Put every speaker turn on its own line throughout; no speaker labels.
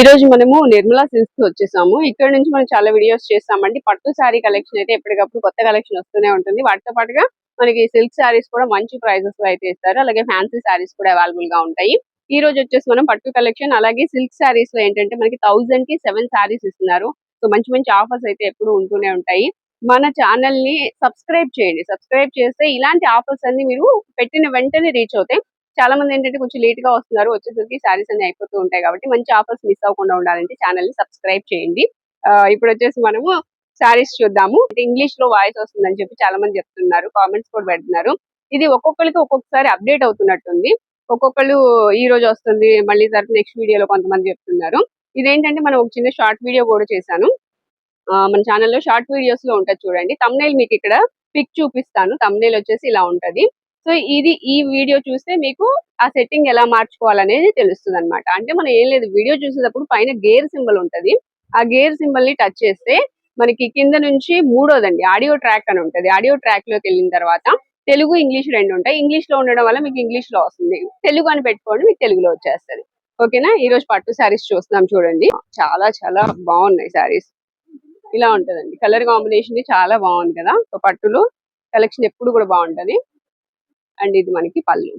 ఈ రోజు మనము నిర్మలా సిల్క్స్కి వచ్చేసాము. ఇక్కడ నుంచి మనం చాలా వీడియోస్ చేస్తామండి. పట్టు శారీ కలెక్షన్ అయితే ఎప్పటికప్పుడు కొత్త కలెక్షన్ వస్తూనే ఉంటుంది. వాటితో పాటుగా మనకి సిల్క్ శారీస్ కూడా మంచి ప్రైజెస్లో అయితే ఇస్తారు. అలాగే ఫ్యాన్సీ శారీస్ కూడా అవైలబుల్గా ఉంటాయి. ఈ రోజు వచ్చేసి మనం పట్టు కలెక్షన్ అలాగే సిల్క్ శారీస్లో ఏంటంటే మనకి థౌసండ్కి సెవెన్ శారీస్ ఇస్తున్నారు. సో మంచి మంచి ఆఫర్స్ అయితే ఎప్పుడు ఉంటూనే ఉంటాయి. మన ఛానల్ని సబ్స్క్రైబ్ చేయండి. సబ్స్క్రైబ్ చేస్తే ఇలాంటి ఆఫర్స్ అన్ని మీరు పెట్టిన వెంటనే రీచ్ అవుతాయి. చాలా మంది ఏంటంటే కొంచెం లేట్గా వస్తున్నారు వచ్చేసరికి శారీస్ అన్ని అయిపోతూ ఉంటాయి కాబట్టి మంచి ఆఫర్స్ మిస్ అవ్వకుండా ఉండాలంటే ఛానల్ని సబ్స్క్రైబ్ చేయండి. ఇప్పుడు వచ్చేసి మనము శారీస్ చూద్దాము. అంటే ఇంగ్లీష్లో వాయిస్ వస్తుందని చెప్పి చాలా మంది చెప్తున్నారు కామెంట్స్ కూడా పెడుతున్నారు. ఇది ఒక్కొక్కరికి ఒక్కొక్కసారి అప్డేట్ అవుతున్నట్టుంది. ఒక్కొక్కరు ఈ రోజు వస్తుంది మళ్ళీ తర్వాత నెక్స్ట్ వీడియోలో కొంతమంది చెప్తున్నారు. ఇదేంటంటే మనం ఒక చిన్న షార్ట్ వీడియో కూడా చేశాను. ఆ, మన ఛానల్లో షార్ట్ వీడియోస్లో ఉంటుంది చూడండి. తమ్నైల్ మీకు ఇక్కడ పిక్ చూపిస్తాను. తమ్నైల్ వచ్చేసి ఇలా ఉంటది. సో ఇది ఈ వీడియో చూస్తే మీకు ఆ సెట్టింగ్ ఎలా మార్చుకోవాలనేది తెలుస్తుంది అనమాట అంటే మనం ఏం లేదు వీడియో చూసేటప్పుడు పైన గేర్ సింబల్ ఉంటది. ఆ గేర్ సింబల్ని టచ్ చేస్తే మనకి కింద నుంచి మూడోదండి ఆడియో ట్రాక్ అని ఉంటది. ఆడియో ట్రాక్లోకి వెళ్ళిన తర్వాత తెలుగు ఇంగ్లీష్ రెండు ఉంటాయి. ఇంగ్లీష్లో ఉండడం వల్ల మీకు ఇంగ్లీష్లో వస్తుంది. తెలుగు అని పెట్టుకోండి మీకు తెలుగులో వచ్చేస్తుంది. ఓకేనా? ఈ రోజు పట్టు శారీస్ చూస్తున్నాం చూడండి. చాలా చాలా బాగున్నాయి శారీస్ ఇలా ఉంటదండి. కలర్ కాంబినేషన్ చాలా బాగుంది కదా? పట్టులు పట్టులో కలెక్షన్ ఎప్పుడు కూడా బాగుంటది. అండ్ ఇది మనకి పళ్ళు.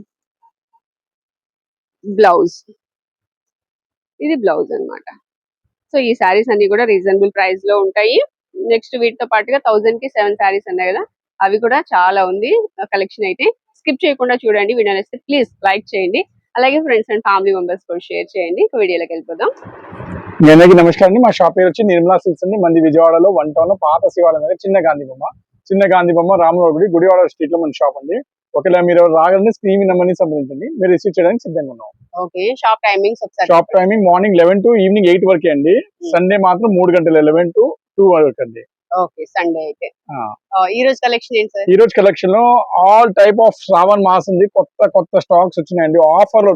బ్లౌజ్. ఇది బ్లౌజ్ అన్నమాట. సో ఈ శారీస్ అన్ని కూడా రీజనబుల్ ప్రైస్లో ఉంటాయి. నెక్స్ట్ వీటితో పాటుగా థౌసండ్కి సెవెన్ శారీస్ ఉన్నాయి కదా అవి కూడా చాలా ఉంది. కలెక్షన్ అయితే స్కిప్ చేయకుండా చూడండి వీడియో నచ్చితే ప్లీజ్ లైక్ చేయండి. అలాగే ఫ్రెండ్స్ అండ్ ఫ్యామిలీ మెంబర్స్ కూడా షేర్ చేయండి. వీడియోలోకి వెళ్ళిపోదాం.
మీ అందరికీ నమస్కారం అండి. మా షాప్ పేరు వచ్చి నిర్మలా సిల్స్ అండి. మంది విజయవాడలో వన్ టౌన్లో పాత శివాలయం దగ్గర చిన్న గాంధీ బొమ్మ. చిన్న గాంధీ బొమ్మ రామరావు గుడి గుడివాడ స్ట్రీట్లో మన షాప్ అండి. ఒకవేళ మీరు రాగానే స్క్రీన్ నెంబర్ని సంప్రదించండి. మీరు రిసీవ్ చేయడానికి సిద్ధంగా ఉన్నాం.
ఓకే షాప్ టైమింగ్స్ ఒకసారి
shop timing morning eleven to evening eight వరకే అండి. సండే మాత్రం మూడు గంటలు లెవెన్ టు టూ వరకు అండి.
ఓకే సండే అయితే. ఈ రోజు కలెక్షన్ ఏంటి సార్?
ఈ రోజు కలెక్షన్లో all type of Shravan Maas ఉంది కొత్త కొత్త స్టాక్స్ వచ్చినాయండి. ఆఫర్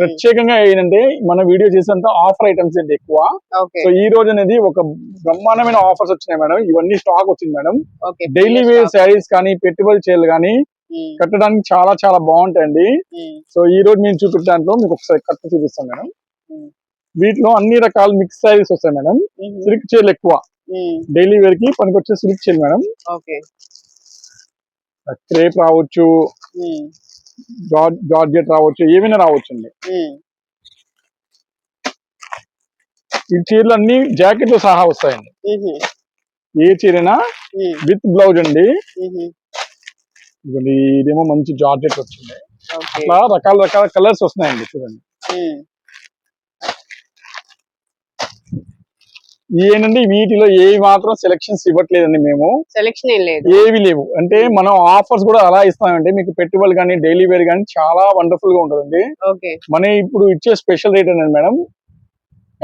ప్రత్యేకంగా ఏంటంటే మన వీడియో చేసేంత ఆఫర్ ఐటమ్స్ అండి ఎక్కువ. సో ఈ రోజు అనేది ఒక బ్రహ్మాండమైన ఆఫర్స్ వచ్చినాయి మేడం. ఇవన్నీ స్టాక్ వచ్చింది మేడం. డైలీ వేర్ శారీస్ కానీ పెట్టుబడి చీరలు కానీ కట్టడానికి చాలా చాలా బాగుంటాయండి. సో ఈ రోజు మేము చూపించే దాంట్లో మీకు ఒకసారి కట్ట చూపిస్తాం మేడం.
Hmm.
వీటిలో అన్ని రకాల మిక్స్ శారీస్ వస్తాయి మేడం. సిల్క్ చీరలు ఎక్కువ. డైలీ వేర్కి పనికొచ్చే సిల్క్ చీరలు మేడం. క్రేప్ రావచ్చు. జార్జెట్ రావచ్చు ఏమైనా రావచ్చు అండి ఈ చీరలు అన్ని జాకెట్తో సహా వస్తాయండి. ఏ చీరైనా విత్ బ్లౌజ్ అండి. ఇదేమో మంచి జార్జెట్ వచ్చింది. అట్లా రకాల రకాల కలర్స్ వస్తున్నాయండి చూడండి. ఏంటంటే వీటిలో ఏ మాత్రం సెలెక్షన్స్ ఇవ్వట్లేదండి మేము.
సెలెక్షన్
ఏవి లేవు. అంటే మనం ఆఫర్స్ కూడా అలా ఇస్తామంటే మీకు పెట్టుబడి కానీ డైలీ వేర్ కానీ చాలా వండర్ఫుల్గా ఉంటుందండి.
ఓకే
మన ఇప్పుడు ఇచ్చే స్పెషల్ రేట్ అండి మేడం.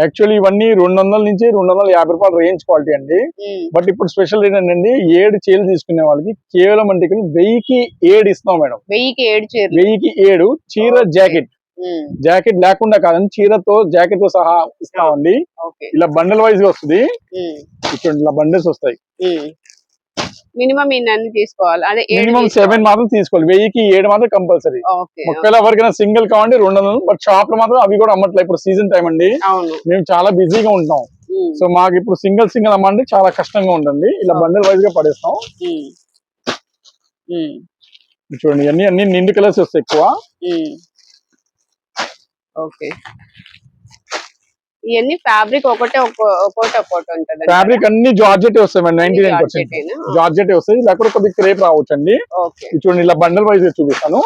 యాక్చువల్లీ ఇవన్నీ రెండు వందల నుంచి రెండు వందల యాభై రూపాయలు రేంజ్ క్వాలిటీ అండి. బట్ ఇప్పుడు స్పెషల్ రేట్ ఏంటండి ఏడు చీరలు తీసుకునే వాళ్ళకి కేవలం అంటే వెయ్యికి ఏడు ఇస్తాం మేడం.
వెయ్యికి ఏడు
వెయ్యికి ఏడు చీర జాకెట్ జాకెట్ లేకుండా కాదండి చీరతో జాకెట్తో సహా ఇస్తామండి. ఇలా బండల్ వైజ్గా వస్తుంది. ఇక్కడ ఇలా బండిల్స్ వస్తాయి.
మినిమం ఇన్ని తీసుకోవాలి. అదే ఏడు
మినిమం సెవెన్ మాత్రం తీసుకోవాలి. వెయ్యికి ఏడు మాత్రం కంపల్సరీ. ఒకవేళ ఎవరికైనా సింగిల్ కావండి రెండు వందలు. బట్ షాప్లో మాత్రం అవి కూడా అమ్మట్లేదు ఇప్పుడు సీజన్ టైం అండి. మేము చాలా బిజీగా ఉంటాం. సో మాకు ఇప్పుడు సింగిల్ సింగిల్ అమ్మంటే చాలా కష్టంగా ఉంటుంది ఇలా బండిల్ వైజ్గా పడేస్తాం. చూడండి అన్ని అన్ని నిండు కలర్స్ వస్తాయి ఎక్కువ.
ఓకే. ఇవన్నీ ఫ్యాబ్రిక్ ఒకటే ఒక్కోటి ఒక్కోటి ఉంటుంది
ఫ్యాబ్రిక్ అన్ని జార్జెట్ వస్తాయి madam ninety nine percent georgette వస్తాయి లేకపోతే కొద్ది క్రేప్ రావచ్చు అండి చూడండి ఇలా బండల్ వైజ్ చూపిస్తాను.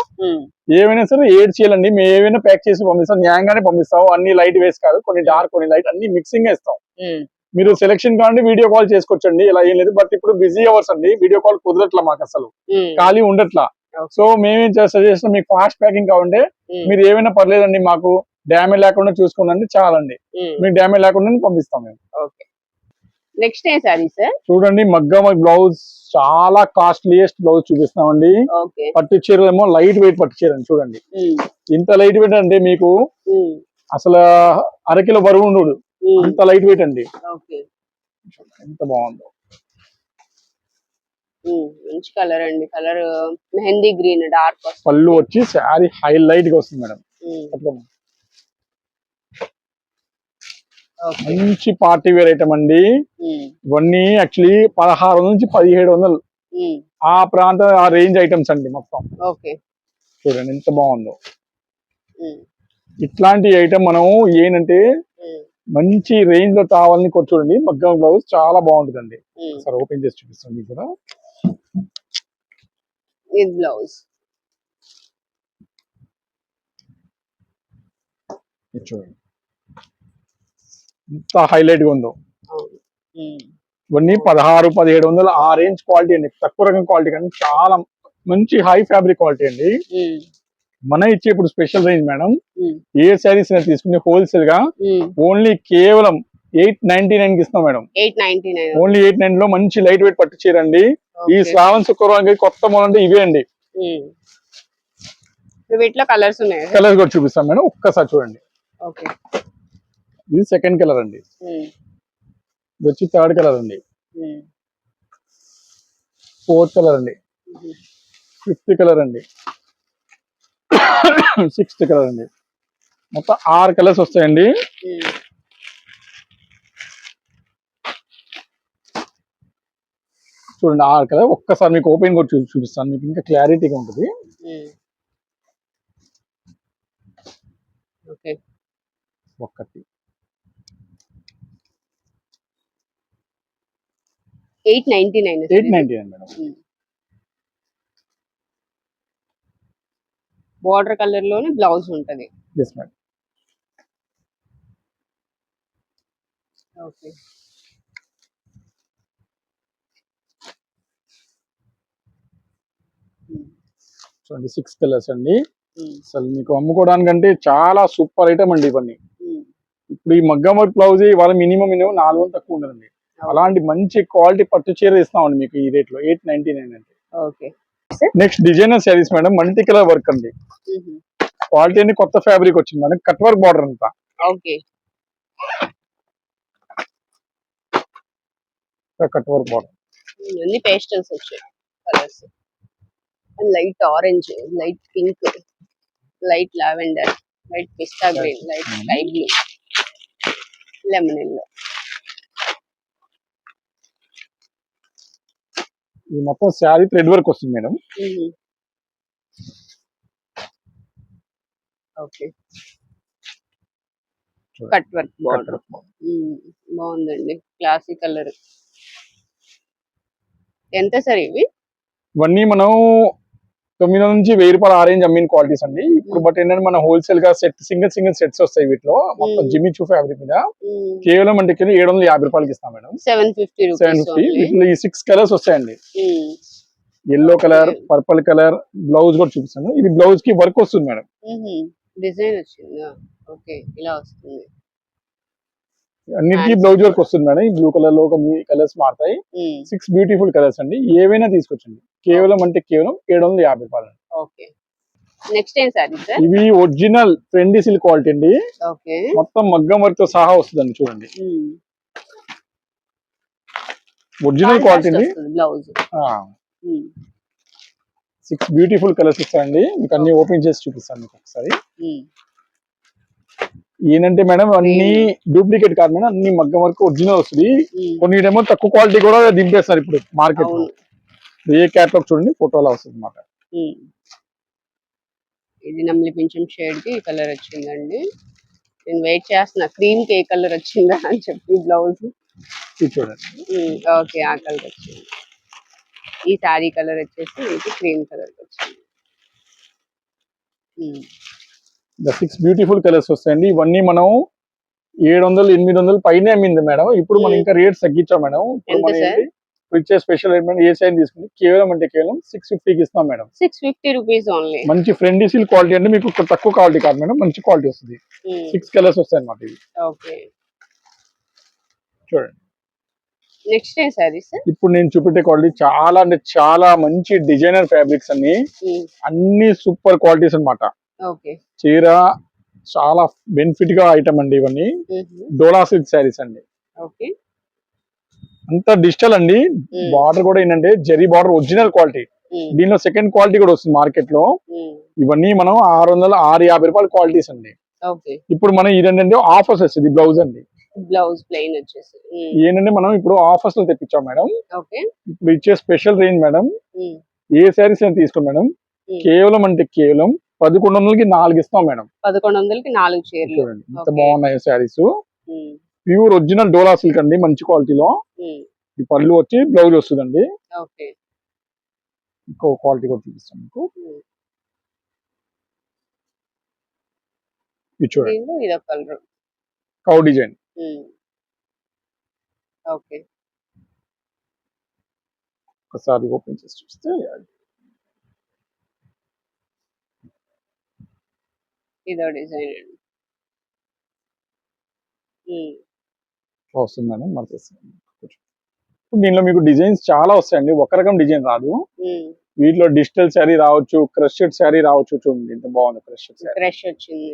ఏమైనా సరే ఏడ్ చేయాలండి మేము ఏమైనా ప్యాక్ చేసి పంపిస్తాం న్యాయంగానే పంపిస్తాం. అన్ని లైట్ వేసి కాదు కొన్ని డార్క్ కొన్ని లైట్ అన్ని మిక్సింగ్ ఇస్తాం.
ఉమ్,
మీరు సెలెక్షన్ కావండి వీడియో కాల్ చేసుకోవచ్చండి ఇలా ఏం లేదు. బట్ ఇప్పుడు బిజీ అవర్స్ అండి వీడియో కాల్ కుదరట్లా మాకు అసలు. ఖాళీ ఉండట్లా. సో మేమేం సజెస్ట్ మీకు ఫాస్ట్ ప్యాకింగ్ కావాలంటే
ఉమ్,
మీరు ఏమైనా పర్లేదండి మాకు డ్యామేజ్ లేకుండా చూసుకోండి చాలండి.
ఉమ్,
మీకు డ్యామేజ్ లేకుండా పంపిస్తాం మేము.
నెక్స్ట్ ఏ సారీ సార్
చూడండి మగ్గమ బ్లౌజ్ చాలా కాస్ట్లీయెస్ట్ బ్లౌజ్ చూపిస్తామండి పట్టు చీర ఏమో లైట్ వెయిట్ పట్టు చీర చూడండి.
ఉమ్,
ఇంత లైట్ వెయిట్ అంటే మీకు
ఉమ్,
అసలు అరకిలో బరువు ఉండడు అంత లైట్ వెయిట్ అండి. ఎంత బాగుందో.
మంచి కలర్ అండి. కలర్ మెహందీ గ్రీన్ డార్క్
పళ్ళు వచ్చి శారీ హైలైట్గా వస్తుంది మేడం. మంచి పార్టీ వేర్ ఐటమ్ అండి. ఇవన్నీ యాక్చువల్లీ పదహారు వందల నుంచి పదిహేడు వందలు. ఆ ప్రాంత ఆ రేంజ్ ఐటమ్స్ అండి మొత్తం.
ఓకే.
చూడండి ఎంత బాగుందో. ఇట్లాంటి ఐటమ్ మనం ఏంటంటే మంచి రేంజ్లో కావాలని కొంచెం చూడండి. మగ్గం బ్లౌజ్ చాలా బాగుంటుందండి. సరే ఓపెన్ చేసి చూపిస్తాను మీకు కూడా.
ఇది బ్లౌజ్
ఇది చూడండి. ఎంత హైలైట్గా ఉందో. ఇవన్నీ పదహారు పదిహేడు వందలు ఆ రేంజ్ క్వాలిటీ అండి. తక్కువ రకం క్వాలిటీ కానీ చాలా మంచి హై ఫ్యాబ్రిక్ క్వాలిటీ అండి. మన ఇచ్చే ఇప్పుడు స్పెషల్ రేంజ్ మేడం. ఏ శారీస్ తీసుకుని
హోల్సేల్గా.
ఓన్లీ కేవలం ఎయిట్ నైన్టీ నైన్కి ఇస్తాం మేడం. ఓన్లీ ఎయిట్ నైన్లో మంచి లైట్ వెయిట్ పట్టు చీరండి. ఈ శ్రావణ శుక్రవారానికి కొత్త మోడల్ అంటే ఇవే అండి.
వీటిలో కలర్స్ ఉన్నాయి?
కలర్ కూడా చూపిస్తాం మేడం. ఒక్కసారి చూడండి. ఇది సెకండ్ కలర్ అండి. ఇది వచ్చి థర్డ్ కలర్ అండి. ఫోర్త్ కలర్ అండి. ఫిఫ్త్ కలర్ అండి. సిక్స్త్ కలర్ అండి మొత్తం ఆరు కలర్స్ వస్తాయండి. చూడండి ఆరు కలర్. ఒక్కసారి మీకు ఓపెన్ కూడా చూ చూపిస్తాను. మీకు ఇంకా క్లారిటీగా ఉంటుంది. ఒక్కటి.
Eight ninety nine.
Eight ninety nine madam.
Border కలర్లోనే బ్లౌజ్ ఉంటది. ఓకే.
చూడండి సిక్స్ కలర్స్ అండి. అసలు మీకు అమ్ముకోవడానికంటే చాలా సూపర్ ఐటమ్ అండి ఇవన్నీ. ఇప్పుడు ఈ మగ్గం వర్క్ బ్లౌజ్ ఇవాళ మినిమం మినిమం నాలుగు వందలు తక్కువ ఉండదండి. అలాంటి మంచి క్వాలిటీ పట్టు చీర ఇస్తామండి మీకు ఈ రేట్లో ఎయిట్ నైన్టీ నైన్ అంటే.
Okay.
Next designer saris madam multi colour work అండి. క్వాలిటీ అన్ని కొత్త ఫ్యాబ్రిక్ వచ్చింది మేడం కట్ వర్క్ బార్డర్ అంతా.
ఓకే.
కట్ వర్క్ బార్డర్
అన్ని పేస్టల్స్ వచ్చాయి colours. Light orange light pink light lavender light pista green light sky blue lemon yellow.
ఇది మొత్తం sari thread work వస్తుంది madam.
Okay. Cut work border. బాగుందండి. Classic colour. ఎంత sir ఇవి?
ఇవన్నీ మనం తొమ్మిది వందల నుంచి వెయ్యి రూపాయల ఆరేంజ్ అమ్మిన క్వాలిటీస్ అండి. ఇప్పుడు బట్ ఏంటంటే మన హోల్సేల్గా సెట్ సింగిల్ సింగిల్ సెట్స్ వస్తాయి వీటిలో. మొత్తం. జిమ్మి చూ ఫ్యాబ్రిక్ మీద. కేవలం అంటే ఏడు వందల యాభై రూపాయలకి ఇస్తాం madam.
Seven fifty
seven fifty వీటిలో ఈ సిక్స్ కలర్స్ వస్తాయండి. Yellow colour purple colour blouse కూడా చూపిస్తాను. ఇది బ్లౌజ్కి వర్క్ వస్తుంది మేడం.
డిజైన్ వచ్చిందా? ఓకే ఇలా వస్తుంది.
అన్నిటికీ. బ్లౌజ్ వర్క్ వస్తుంది మేడం. ఈ బ్లూ కలర్లో కొన్ని కలర్స్ మారుతాయి. సిక్స్ బ్యూటిఫుల్ కలర్స్ అండి. ఏవైనా తీసుకొచ్చండి. కేవలం అంటే కేవలం ఏడు వందల యాభై రూపాయలు
ఓకే నెక్స్ట్ ఏం సారీ సార్
ఇవి ఒరిజినల్ ట్రెండీ సిల్క్ క్వాలిటీ అండి. మొత్తం మగ్గం వర్క్తో సహా వస్తుందండి చూడండి. ఒరిజినల్ క్వాలిటీ అండి.
బ్లౌజ్
సిక్స్ బ్యూటిఫుల్ కలర్స్ ఇస్తాయండి మీకు అన్ని ఓపెన్ చేసి చూపిస్తాను మీకు ఒకసారి. ఏంటంటే మేడం అన్ని డూప్లికేట్ కాదు మేడం అన్ని మగ్గం వర్క్ ఒరిజినల్ వస్తుంది. కొన్ని ఏమో తక్కువ క్వాలిటీ కూడా దింపేస్తారు ఇప్పుడు మార్కెట్ ఏ క్యాట్లాగ్ చూడండి ఫోటోలా వస్తుంది అన్నమాట.
ఉమ్. ఇది నమ్లి కొంచెం షేడ్కి కలర్ వచ్చిందండి. నేను వెయిట్ చేస్తున్నా క్రీమ్కి ఏ కలర్ వచ్చిందా అని చెప్పి బ్లౌజ్
చూడండి.
ఓకే ఆ కలర్ వచ్చింది. ఈ శారీ కలర్ వచ్చేసి ఇది క్రీమ్ కలర్ వచ్చింది.
ద సిక్స్ బ్యూటిఫుల్ కలర్స్ వస్తాయండి. ఇవన్నీ మనం ఏడు వందలు ఎనిమిది వందలు పైనే అమ్మింది మేడం. ఇప్పుడు మనం
Hmm.
ఇంకా రేట్స్ తగ్గించాం మేడం. ఇప్పుడు మనం? ఏంటి? ఇప్పుడు ఇచ్చే స్పెషల్ ఏంటంటే ఏ సైజ్ తీసుకుంటే కేవలం అంటే కేవలం సిక్స్ ఫిఫ్టీకి ఇస్తాం madam.
Six fifty rupees only
మంచి ఫ్రెండ్లీ సిల్ క్వాలిటీ అంటే మీకు తక్కువ క్వాలిటీ కాదు మేడం. మంచి క్వాలిటీ వస్తుంది. సిక్స్ కలర్స్ వస్తాయి అన్నమాట ఇవి. చూడండి.
నెక్స్ట్ ఏం సారీస్
ఇప్పుడు నేను చూపెట్టే క్వాలిటీ చాలా అంటే చాలా మంచి డిజైనర్ ఫ్యాబ్రిక్స్ అన్ని. అన్ని సూపర్ క్వాలిటీస్ అన్నమాట.
ఓకే
చీర చాలా బెనిఫిట్గా ఐటమ్ అండి ఇవన్నీ. డోలా సిల్క్ శారీస్ అండి. అంత డిజిటల్ అండి. బార్డర్ కూడా ఏంటంటే జరీ బార్డర్ ఒరిజినల్ క్వాలిటీ. దీనిలో సెకండ్ క్వాలిటీ కూడా వస్తుంది మార్కెట్లో ఇవన్నీ మనం ఆరు వందల ఆరు యాభై రూపాయల క్వాలిటీస్ అండి. ఇప్పుడు మనం ఇది ఏంటంటే ఆఫర్స్ వస్తుంది బ్లౌజ్ అండి.
బ్లౌజ్ ప్లెయిన్ వచ్చేసి.
ఏంటంటే మనం ఇప్పుడు ఆఫర్స్లో తెప్పించాం మేడం. ఇప్పుడు ఇచ్చే స్పెషల్ రేంజ్ మేడం. ఏ శారీస్ అయినా తీసుకో మేడం. కేవలం అంటే కేవలం పదకొండు వందలకి నాలుగు ఇస్తాం మేడం.
పదకొండు వందలకి నాలుగు చీరలు.
చూడండి
Okay.
బాగున్నాయి saris. Pure original Dola silk అండి మంచి క్వాలిటీలో. ఈ పళ్ళు వచ్చి బ్లౌజ్ వస్తుందండి.
ఓకే.
ఇంకో క్వాలిటీ కూడా చూపిస్తాను మీకు. ఇది చూడండి. Cow design.
ఓకే.
ఒకసారి ఓపెన్ చేసి చూస్తే
ఇదో డిజైన్ అండి.
దీనిలో మీకు డిజైన్స్ చాలా వస్తాయండి ఒక రకం డిజైన్ రాదు. వీటిలో డిజిటల్ శారీ రావచ్చు క్రషెడ్ శారీ రావచ్చు చూడండి ఎంత బాగుంది క్రషెడ్
క్రష్ వచ్చింది.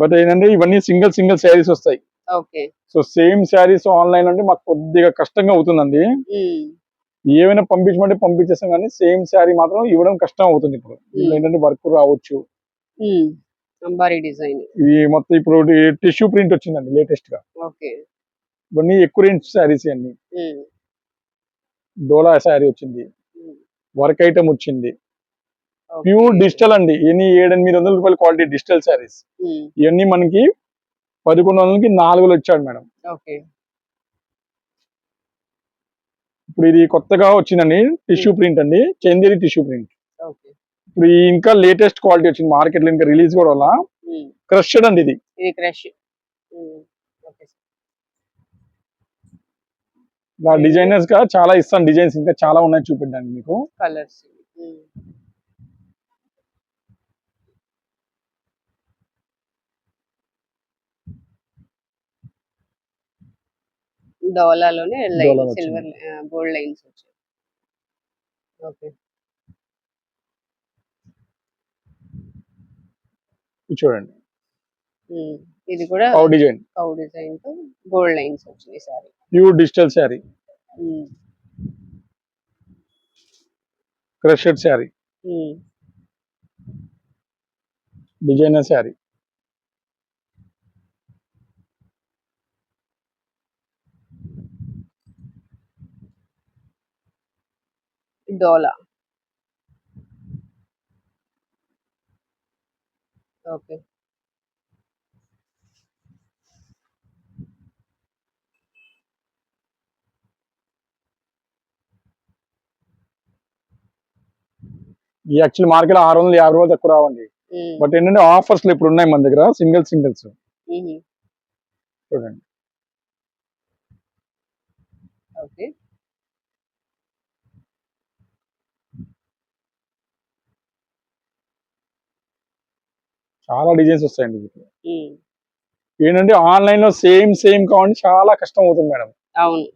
బట్ ఏంటంటే ఇవన్నీ సింగిల్ సింగిల్ శారీస్ వస్తాయి. సో సేమ్ శారీస్ ఆన్లైన్ అంటే మాకు కొద్దిగా కష్టంగా అవుతుందండి. ఏమైనా పంపించమంటే పంపించేస్తాం కానీ సేమ్ శారీ మాత్రం ఇవ్వడం కష్టం అవుతుంది ఇప్పుడు. ఏంటంటే వర్క్ రావచ్చు.
అంబారీ డిజైన్.
ఇది మొత్తం ఇప్పుడు టిష్యూ ప్రింట్ వచ్చిందండి లేటెస్ట్గా
ఓకే.
ఇవన్నీ ఎక్కువ రేంజ్ శారీస్ అన్ని డోలా శారీ వచ్చింది. వర్క్ ఐటమ్ వచ్చింది. ప్యూర్ డిజిటల్ అండి. ఎన్ని ఏడెనిమిది వందల రూపాయల క్వాలిటీ డిజిటల్ శారీస్. ఇవన్నీ మనకి పదకొండు వందలకి నాలుగులు వచ్చాడు మేడం. ఇప్పుడు ఇది కొత్తగా వచ్చిందండి టిష్యూ ప్రింట్ అండి. Chanderi tissue print. ఇప్పుడు ఇంకా లేటెస్ట్ క్వాలిటీ వచ్చింది మార్కెట్లో ఇంకా రిలీజ్ కూడా వల్ల క్రషడ్ అండి ఇది.
ఇది క్రష్.
డిజైనర్స్గా చాలా ఇస్తాను డిజైన్స్ ఇంకా చాలా ఉన్నాయి చూపించండి మీకు.
కలర్స్. డోలాలోనే లైన్
డోలాలో
సిల్వర్ గోల్డ్ లైన్స్ వచ్చాయి. ఓకే.
చూడండి.
ఇది కూడా
కౌ డిజైన్
కౌ డిజైన్తో గోల్డ్ లైన్స్ వచ్చినాయి sari.
Pure digital sari crushed sari designer sari
Dola okay.
ఈ యాక్చువల్ మార్కెట్ ఆరు వందల యాభై రూపాయలు తక్కువ రావండి. బట్ ఏంటంటే ఆఫర్స్ ఇప్పుడు ఉన్నాయి మన దగ్గర సింగిల్ సింగిల్స్ చూడండి.
ఓకే.
చాలా డిజైన్స్ వస్తాయండి వీటిలో ఏంటంటే ఆన్లైన్లో సేమ్ సేమ్ కావాలంటే చాలా కష్టం అవుతుంది మేడం.
అవును.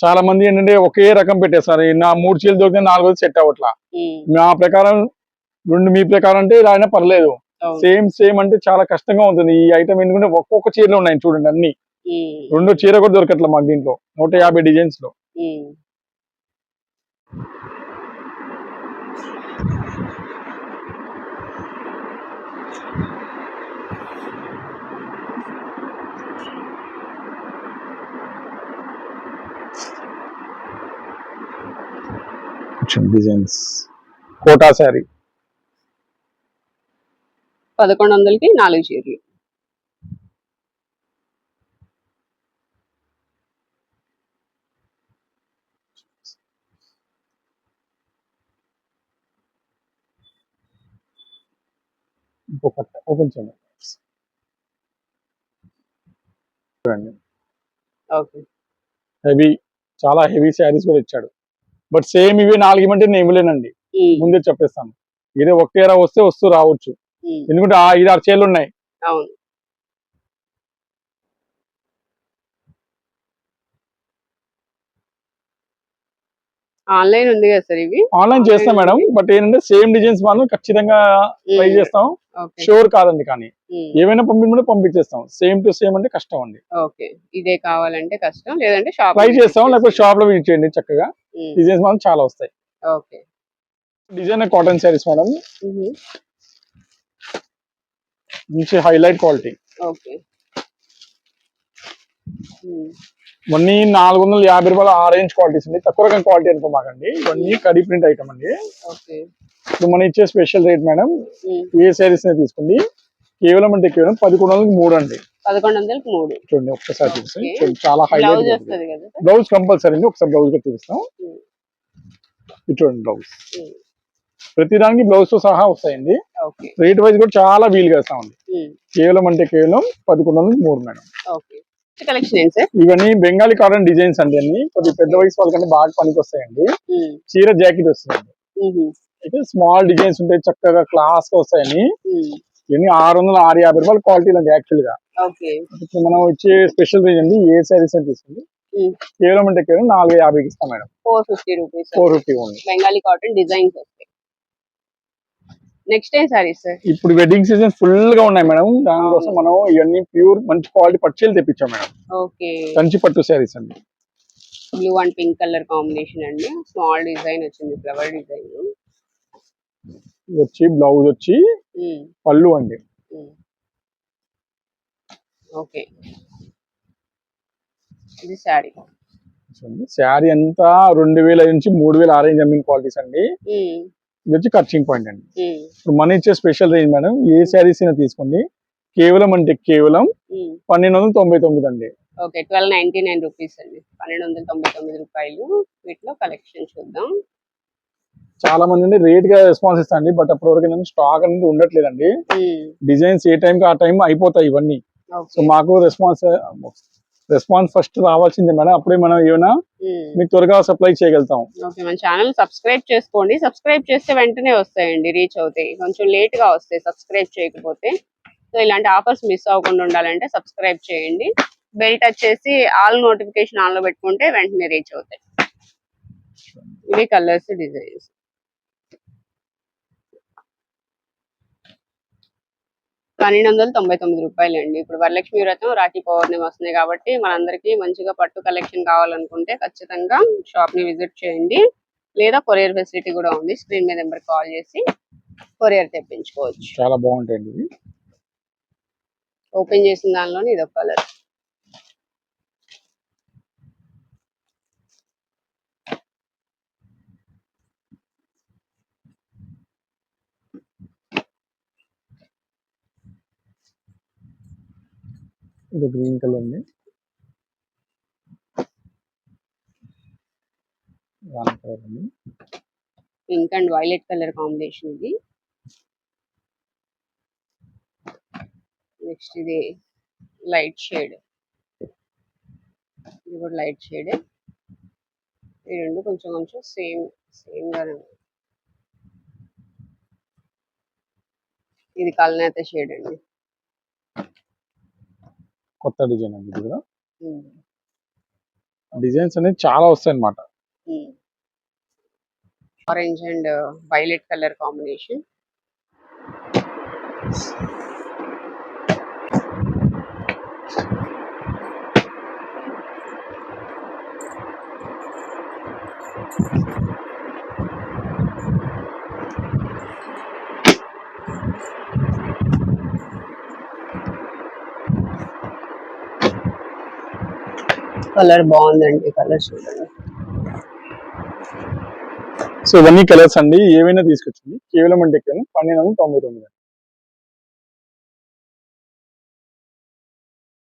చాలా మంది ఏంటంటే ఒకే రకం పెట్టేస్తారు. నా మూడు చీరలు దొరికితే నాలుగోది సెట్ అవ్వట్లా.
ఉమ్,
నా ప్రకారం రెండు మీ ప్రకారం అంటే ఇలా అయినా పర్లేదు సేమ్ సేమ్ అంటే చాలా కష్టంగా ఉంటుంది. ఈ ఐటమ్ ఎందుకంటే ఒక్కొక్క చీరలు ఉన్నాయి చూడండి అన్ని. రెండో చీర కూడా దొరకట్లే మాకు దీంట్లో. నూట యాభై డిజైన్స్లో
ఉమ్.
డిజైన్స్ కోటా శారీ.
పదకొండు వందలకి నాలుగు చీరలు.
ఇంకొక ఓపెన్ చేయండి. చూడండి హెవీ చాలా హెవీ శారీస్ కూడా ఇచ్చాడు. బట్ సేమ్ ఇవి నాలుగు ఇవ్వమంటే నేను ఇవ్వలేనండి. ముందే చెప్పేస్తాను. ఇదే ఒకేరా వస్తే వస్తూ రావచ్చు. ఎందుకంటే ఆ ఐదు ఆరు చీరలు ఉన్నాయి.
ఆన్లైన్ ఉంది కదా సార్ ఇవి?
ఆన్లైన్ చేస్తాం మేడం. బట్ ఏంటంటే సేమ్ డిజైన్స్ మాత్రం ఖచ్చితంగా ట్రై చేస్తాం. షూర్ కాదండి కానీ. ఏమైనా పంపించమంటే పంపించేస్తాం. సేమ్ టు సేమ్ అంటే కష్టం అండి.
ఓకే. ఇదే కావాలంటే కష్టం. లేదంటే షాప్
ట్రై చేస్తాం. లేకపోతే షాప్లో విజిట్ చేయండి చక్కగా. డిజైన్స్ మాత్రం చాలా వస్తాయి.
Okay
designer cotton saris madam మంచి హైలైట్ క్వాలిటీ
ఓకే
ఇవన్నీ నాలుగు వందల యాభై రూపాయలు ఆరెంజ్ క్వాలిటీస్ అండి. తక్కువ రకం క్వాలిటీ అనుకోమాకండి. ఇవన్నీ కడీ ప్రింట్ ఐటమ్ అండి. ఇప్పుడు మనం ఇచ్చే స్పెషల్ రేట్ మేడం ఏ శారీస్ తీసుకోండి. కేవలం అంటే కేవలం పదకొండు వందలకి మూడు అండి.
పదకొండు వందలకి మూడు.
చూడండి ఒక్కసారి చూపిస్తాం చాలా
బ్లౌజ్
హైలైట్
వస్తుంది కదా. సార్
బ్లౌజ్ కంపల్సరీ అండి ఒకసారి బ్లౌజ్గా చూపిస్తాం. ఇది చూడండి బ్లౌజ్. ప్రతి దానికి బ్లౌజ్తో సహా వస్తాయండి.
ఓకే.
రేట్ వైజ్ కూడా చాలా వీలుగా వేస్తామండి కేవలం అంటే కేవలం పదకొండు వందలకి మూడు మేడం.
ఓకే. కలెక్షన్ ఏంటి సార్?
ఇవన్నీ బెంగాలీ కాటన్ డిజైన్స్ అండి అన్ని. కొద్దిగా పెద్ద వయసు వాళ్ళకంటే బాగా పనికి వస్తాయండి చీర జాకెట్ వస్తుందండి అయితే స్మాల్ డిజైన్స్ ఉంటాయి చక్కగా క్లాస్గా వస్తాయని. ఇవన్నీ ఆరు వందల ఆరు యాభై రూపాయలు క్వాలిటీలు అండి
యాక్చువల్గా.
ఇప్పుడు మనం వచ్చే స్పెషల్ రేంజ్ అండి ఏ శారీస్ అని తీసుకుంది కేవలం అంటే కేవలం నాలుగు యాభైకి ఇస్తాం madam.
Four fifty rupees.
Four fifty only.
Bengali cotton designs వస్తాయి. నెక్స్ట్ ఏం సారీస్ సార్?
ఇప్పుడు వెడ్డింగ్ సీజన్ ఫుల్గా ఉన్నాయి మేడం. దానికోసం మనం ఇవన్నీ ప్యూర్ మంచి క్వాలిటీ పట్టుచీలు తెప్పించాం మేడం.
ఓకే.
కంచి పట్టు శారీస్ అండి.
Blue and pink colour combination అండి. స్మాల్ డిజైన్ వచ్చింది ఫ్లవర్ డిజైన్.
వచ్చి బ్లౌజ్ వచ్చి పళ్ళు అండి.
ఓకే. ఇది శారీ.
శారీ అంతా రెండు వేల నుంచి మూడు వేల ఆరేంజ్ అమ్మింగ్ క్వాలిటీస్ అండి. ఇది వచ్చి ఖర్చింగ్ పాయింట్ అండి. ఇప్పుడు మన ఇచ్చే స్పెషల్ రేంజ్ మేడం ఏ శారీస్ అయినా తీసుకోండి. కేవలం అంటే కేవలం పన్నెండు వందల తొంభై తొమ్మిది అండి.
Okay twelve ninety nine rupees అండి. పన్నెండు వందల తొంభై తొమ్మిది రూపాయలు. వీటిలో కలెక్షన్ చూద్దాం.
చాలా మంది అండి రేట్గా రెస్పాన్స్ ఇస్తాండి బట్ అప్పటి వరకు ఏంటంటే స్టాక్ అనేది ఉండట్లేదండి. డిజైన్స్ ఏ టైం కి ఆ టైం అయిపోతాయి ఇవన్నీ. సో మాకు రెస్పాన్స్ రెస్పాన్స్ ఫస్ట్ రావాల్సిందే మేడం. అప్పుడే మనం ఏమైనా మీకు త్వరగా సప్లై చేయగలుగుతాం.
ఓకే మన ఛానల్ సబ్స్క్రైబ్ చేసుకోండి. సబ్స్క్రైబ్ చేస్తే వెంటనే వస్తాయండి రీచ్ అవుతాయి. కొంచెం లేట్గా వస్తాయి సబ్స్క్రైబ్ చేయకపోతే. సో ఇలాంటి ఆఫర్స్ మిస్ అవ్వకుండా ఉండాలంటే సబ్స్క్రైబ్ చేయండి. బెల్ టచ్ చేసి ఆల్ నోటిఫికేషన్ ఆన్లో పెట్టుకుంటే వెంటనే రీచ్ అవుతాయి. ఇవి కలర్స్ డిజైన్స్ పన్నెండు వందల తొంభై తొమ్మిది రూపాయలు అండి ఇప్పుడు వరలక్ష్మి వ్రతం రాఖీ పౌర్ణమి వస్తుంది కాబట్టి మనందరికీ మంచిగా పట్టు కలెక్షన్ కావాలనుకుంటే ఖచ్చితంగా షాప్ని విజిట్ చేయండి. లేదా కొరియర్ ఫెసిలిటీ కూడా ఉంది. స్క్రీన్ మీద నెంబర్ కాల్ చేసి కొరియర్ తెప్పించుకోవచ్చు.
చాలా బాగుంటాయండి ఇవి.
ఓపెన్ చేసిన దానిలోనే ఇదొక కలర్.
ఇది గ్రీన్ కలర్ అండి.
Pink and violet colour combination ఇది. నెక్స్ట్ ఇది లైట్ షేడ్. ఇది కూడా లైట్ షేడ్. ఈ రెండు కొంచెం కొంచెం సేమ్ సేమ్ ఇది కల్నేత షేడ్ అండి.
కొత్త డిజైన్ అండి ఇది కూడా. డిజైన్స్ అనేది చాలా వస్తాయి అన్నమాట
orange and violet colour combination. Colour బాగుందండి కలర్ చూడండి.
సో ఇవన్నీ కలర్స్ అండి ఏవైనా తీసుకొచ్చింది. కేవలం అంటే కేవలం పన్నెండు వందల తొంభై తొమ్మిది